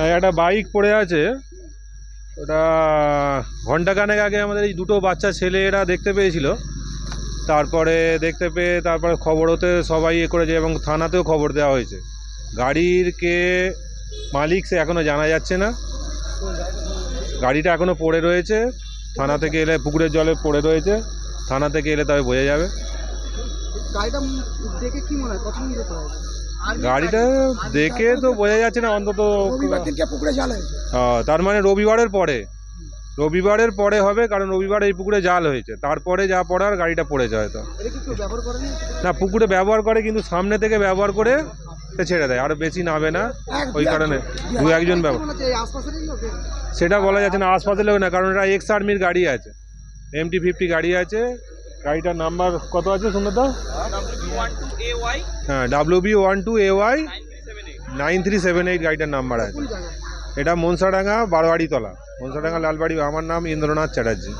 হ্যাঁ একটা বাইক পড়ে আছে। ওটা ঘন্টাখানেক আগে আমাদের এই দুটো বাচ্চা ছেলে এরা দেখতে পেয়েছিল। তারপরে দেখতে পেয়ে তারপরে খবর হতে সবাই এ করেছে এবং থানাতেও খবর দেওয়া হয়েছে। গাড়ির কে মালিক সে এখনও জানা যাচ্ছে না। গাড়িটা এখনও পড়ে রয়েছে। থানা থেকে এলে পুকুরের জলে পড়ে রয়েছে। থানা থেকে এলে তবে বোঝা যাবে। গাড়িটা দেখে কি মনে হয়? গাড়িটা দেখে তো বোঝা যাচ্ছে না অন্তত রবিবার দিনকে পুকুরে জাল হয়েছে। তার মানে রবিবারের পরে। রবিবারের পরে হবে কারণ রবিবার এই পুকুরে জাল হয়েছে। তারপরে যা পড়ার গাড়িটা পড়ে যায় করেনি না? পুকুরে ব্যবহার করে কিন্তু সামনে থেকে ব্যবহার করে ছেড়ে দেয়। আর বেশি নাবে না। ওই কারণে দু একজন ব্যবহার সেটা বলা যাচ্ছে না আশপাশের লোক না কারণ এটা এক্স আর্মির গাড়ি আছে। এমটি ফিফটি গাড়ি আছে। গাড়িটার নাম্বার কত আছে শুনে তো হ্যাঁ W B one two A Y nine three seven eight গাড়িটার নাম্বার আছে। এটা মনসাডাঙ্গা বারোয়াড়িতলা। মনসাডাঙ্গা লালবাড়ি। আমার নাম ইন্দ্রনাথ চ্যাটার্জি।